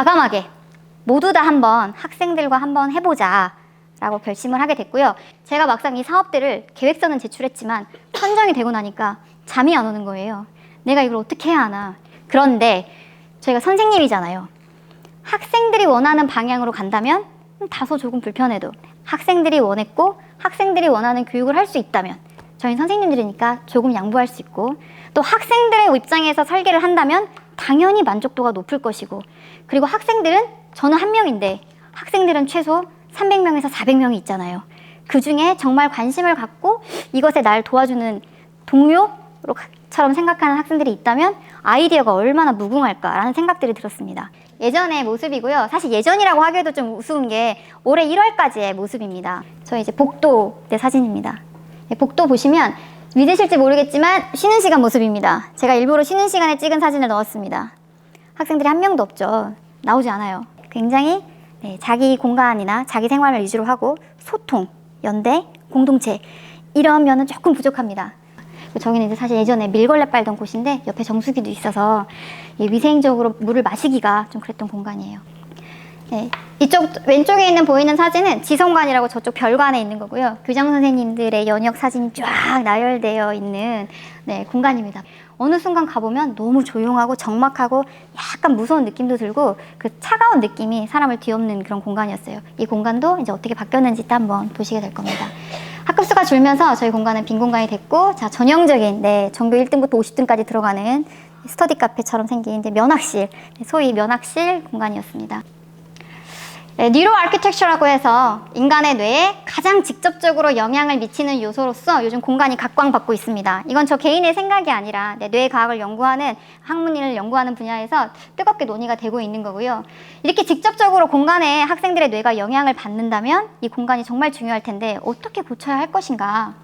과감하게 모두 다 한번 학생들과 한번 해보자. 라고 결심을 하게 됐고요. 제가 막상 이 사업들을 계획서는 제출했지만 선정이 되고 나니까 잠이 안 오는 거예요. 내가 이걸 어떻게 해야 하나. 그런데 저희가 선생님이잖아요. 학생들이 원하는 방향으로 간다면 음, 다소 조금 불편해도 학생들이 원했고 학생들이 원하는 교육을 할 수 있다면 저희 선생님들이니까 조금 양보할 수 있고 또 학생들의 입장에서 설계를 한다면 당연히 만족도가 높을 것이고 그리고 학생들은 저는 한 명인데 학생들은 최소 300명에서 400명이 있잖아요. 그 중에 정말 관심을 갖고 이것에 날 도와주는 동료처럼 생각하는 학생들이 있다면 아이디어가 얼마나 무궁할까라는 생각들이 들었습니다. 예전의 모습이고요. 사실 예전이라고 하기에도 좀 우스운 게 올해 1월까지의 모습입니다. 저희 이제 복도 때 사진입니다. 네, 복도 보시면 믿으실지 모르겠지만 쉬는 시간 모습입니다. 제가 일부러 쉬는 시간에 찍은 사진을 넣었습니다. 학생들이 한 명도 없죠. 나오지 않아요. 굉장히 네, 자기 공간이나 자기 생활을 위주로 하고 소통, 연대, 공동체 이런 면은 조금 부족합니다. 저기는 이제 사실 예전에 밀걸레 빨던 곳인데 옆에 정수기도 있어서 이 위생적으로 물을 마시기가 좀 그랬던 공간이에요. 네, 이쪽 왼쪽에 있는 보이는 사진은 지성관이라고 저쪽 별관에 있는 거고요. 교장 선생님들의 연역 사진이 쫙 나열되어 있는 네, 공간입니다. 어느 순간 가보면 너무 조용하고 적막하고 약간 무서운 느낌도 들고 그 차가운 느낌이 사람을 뒤엎는 그런 공간이었어요. 이 공간도 이제 어떻게 바뀌었는지 또 한번 보시게 될 겁니다. 학급 수가 줄면서 저희 공간은 빈 공간이 됐고 자 전형적인 네 전교 1등부터 50등까지 들어가는 스터디 카페처럼 생긴 이제 면학실 네, 소위 면학실 공간이었습니다. 네, 뉴로 아키텍처라고 해서 인간의 뇌에 가장 직접적으로 영향을 미치는 요소로서 요즘 공간이 각광받고 있습니다. 이건 저 개인의 생각이 아니라 네, 뇌 과학을 연구하는 학문을 연구하는 분야에서 뜨겁게 논의가 되고 있는 거고요. 이렇게 직접적으로 공간에 학생들의 뇌가 영향을 받는다면 이 공간이 정말 중요할 텐데 어떻게 고쳐야 할 것인가?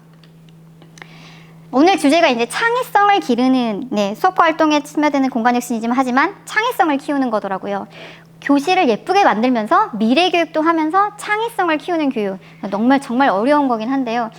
오늘 주제가 이제 창의성을 기르는 네, 수업과 활동에 스며드는 공간 혁신이지만 하지만 창의성을 키우는 거더라고요. 교실을 예쁘게 만들면서 미래 교육도 하면서 창의성을 키우는 교육 정말 정말 어려운 거긴 한데요.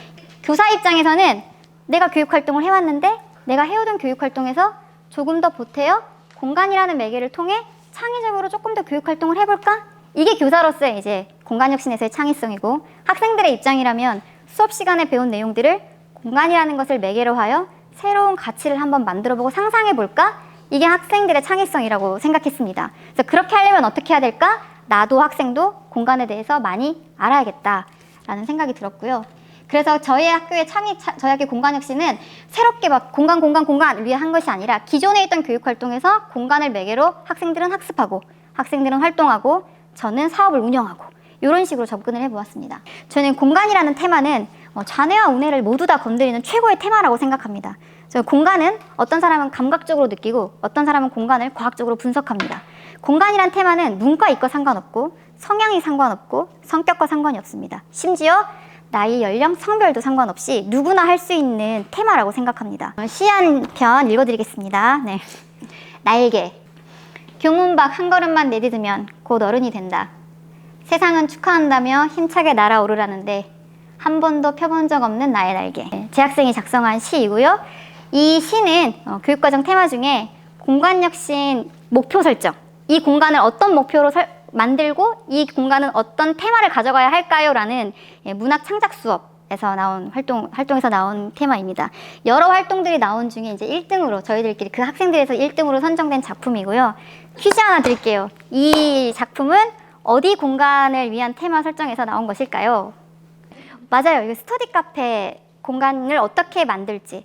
교사 입장에서는 내가 교육 활동을 해왔는데 내가 해오던 교육 활동에서 조금 더 보태어 공간이라는 매개를 통해 창의적으로 조금 더 교육 활동을 해볼까? 이게 교사로서의 이제 공간 혁신에서의 창의성이고 학생들의 입장이라면 수업 시간에 배운 내용들을 공간이라는 것을 매개로 하여 새로운 가치를 한번 만들어보고 상상해볼까? 이게 학생들의 창의성이라고 생각했습니다. 그래서 그렇게 하려면 어떻게 해야 될까? 나도 학생도 공간에 대해서 많이 알아야겠다라는 생각이 들었고요. 그래서 저희 학교의 창의, 차, 저희 학교 공간 혁신은 새롭게 막 공간, 공간, 공간 위해 한 것이 아니라 기존에 있던 교육 활동에서 공간을 매개로 학생들은 학습하고 학생들은 활동하고 저는 사업을 운영하고 이런 식으로 접근을 해보았습니다. 저는 공간이라는 테마는 어, 좌뇌와 우뇌를 모두 다 건드리는 최고의 테마라고 생각합니다. 저 공간은 어떤 사람은 감각적으로 느끼고 어떤 사람은 공간을 과학적으로 분석합니다. 공간이란 테마는 문과 이과 상관없고 성향이 상관없고 성격과 상관이 없습니다. 심지어 나이, 연령, 성별도 상관없이 누구나 할 수 있는 테마라고 생각합니다. 시 한 편 읽어드리겠습니다. 네. 날개. 교문밖 한 걸음만 내딛으면 곧 어른이 된다. 세상은 축하한다며 힘차게 날아오르라는데 한 번도 펴본 적 없는 나의 날개. 네, 재학생이 작성한 시이고요. 이 시는 어, 교육과정 테마 중에 공간혁신 목표 설정. 이 공간을 어떤 목표로 설, 만들고 이 공간은 어떤 테마를 가져가야 할까요? 라는 예, 문학 창작 수업 에서 나온 활동, 활동에서 나온 테마입니다. 여러 활동들이 나온 중에 이제 1등으로 저희들끼리 그 학생들에서 1등으로 선정된 작품이고요. 퀴즈 하나 드릴게요. 이 작품은 어디 공간을 위한 테마 설정에서 나온 것일까요? 맞아요. 이거 스터디 카페 공간을 어떻게 만들지.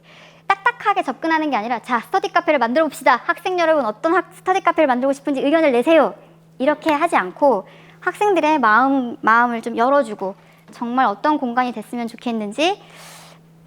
딱딱하게 접근하는 게 아니라 자 스터디 카페를 만들어 봅시다 학생 여러분 어떤 학, 스터디 카페를 만들고 싶은지 의견을 내세요 이렇게 하지 않고 학생들의 마음 마음을 좀 열어주고 정말 어떤 공간이 됐으면 좋겠는지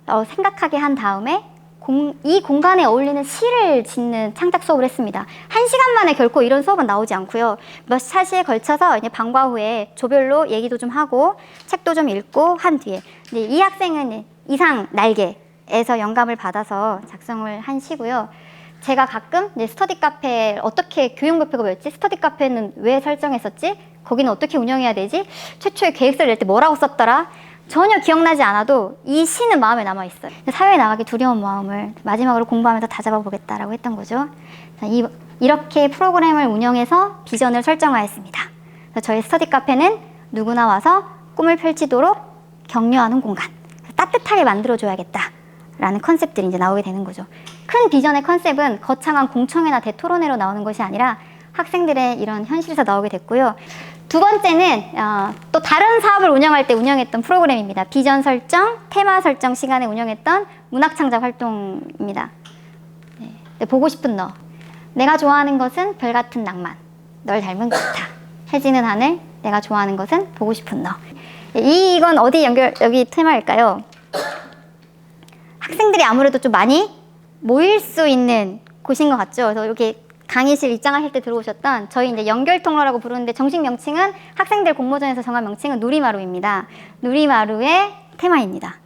어, 생각하게 한 다음에 공, 이 공간에 어울리는 시를 짓는 창작 수업을 했습니다. 한 시간 만에 결코 이런 수업은 나오지 않고요. 몇 차시에 걸쳐서 이제 방과 후에 조별로 얘기도 좀 하고 책도 좀 읽고 한 뒤에 근데 이 학생은 이상 날개 에서 영감을 받아서 작성을 한 시고요. 제가 가끔 이제 스터디 카페 어떻게 교육 목표가 뭐였지? 스터디 카페는 왜 설정했었지? 거기는 어떻게 운영해야 되지? 최초에 계획서를 낼 때 뭐라고 썼더라? 전혀 기억나지 않아도 이 시는 마음에 남아 있어요. 사회에 나가기 두려운 마음을 마지막으로 공부하면서 다 잡아 보겠다라고 했던 거죠. 자, 이, 이렇게 프로그램을 운영해서 비전을 설정하였습니다. 저희 스터디 카페는 누구나 와서 꿈을 펼치도록 격려하는 공간, 따뜻하게 만들어줘야겠다 라는 컨셉들이 이제 나오게 되는 거죠. 큰 비전의 컨셉은 거창한 공청회나 대토론회로 나오는 것이 아니라 학생들의 이런 현실에서 나오게 됐고요. 두 번째는 어, 또 다른 사업을 운영할 때 운영했던 프로그램입니다. 비전 설정, 테마 설정 시간에 운영했던 문학 창작 활동입니다. 네. 네, 보고 싶은 너. 내가 좋아하는 것은 별 같은 낭만. 널 닮은 기타. 해지는 하늘. 내가 좋아하는 것은 보고 싶은 너. 이 이건 어디 연결 여기 테마일까요? 학생들이 아무래도 좀 많이 모일 수 있는 곳인 것 같죠. 그래서 이렇게 강의실 입장하실 때 들어오셨던 저희 이제 연결 통로라고 부르는데 정식 명칭은 학생들 공모전에서 정한 명칭은 누리마루입니다. 누리마루의 테마입니다.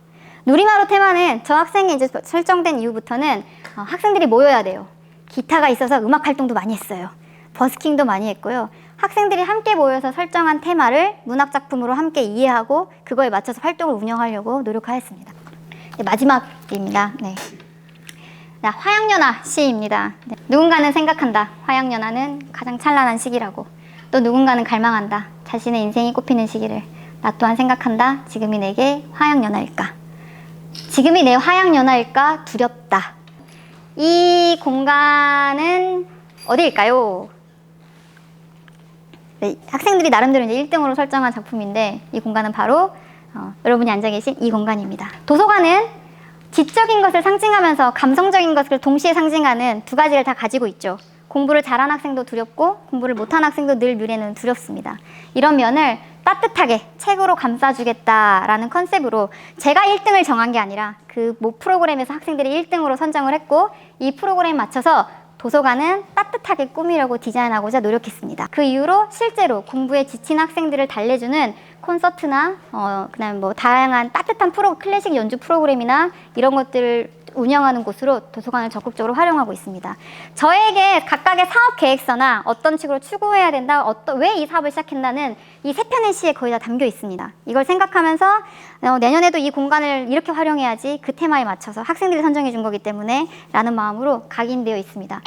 누리마루 테마는 저 학생이 이제 설정된 이후부터는 어, 학생들이 모여야 돼요. 기타가 있어서 음악 활동도 많이 했어요. 버스킹도 많이 했고요. 학생들이 함께 모여서 설정한 테마를 문학 작품으로 함께 이해하고 그거에 맞춰서 활동을 운영하려고 노력하였습니다. 네, 마지막입니다. 네. 자, 화양연화 시입니다. 네. 누군가는 생각한다. 화양연화는 가장 찬란한 시기라고. 또 누군가는 갈망한다. 자신의 인생이 꽃피는 시기를. 나 또한 생각한다. 지금이 내게 화양연화일까? 지금이 내 화양연화일까? 두렵다. 이 공간은 어디일까요? 네, 학생들이 나름대로 이제 1등으로 설정한 작품인데 이 공간은 바로 어, 여러분이 앉아 계신 이 공간입니다. 도서관은 지적인 것을 상징하면서 감성적인 것을 동시에 상징하는 두 가지를 다 가지고 있죠. 공부를 잘한 학생도 두렵고 공부를 못한 학생도 늘 미래는 두렵습니다. 이런 면을 따뜻하게 책으로 감싸주겠다라는 컨셉으로 제가 1등을 정한 게 아니라 그 모 프로그램에서 학생들이 1등으로 선정을 했고 이 프로그램에 맞춰서 도서관은 따뜻하게 꾸미려고 디자인하고자 노력했습니다. 그 이후로 실제로 공부에 지친 학생들을 달래주는 콘서트나 어, 그다음 뭐 다양한 따뜻한 프로 클래식 연주 프로그램이나 이런 것들을 운영하는 곳으로 도서관을 적극적으로 활용하고 있습니다. 저에게 각각의 사업 계획서나 어떤 식으로 추구해야 된다, 어떤 왜 이 사업을 시작했나는 이 세 편의 시에 거의 다 담겨 있습니다. 이걸 생각하면서 어, 내년에도 이 공간을 이렇게 활용해야지 그 테마에 맞춰서 학생들이 선정해 준 거기 때문에 라는 마음으로 각인되어 있습니다.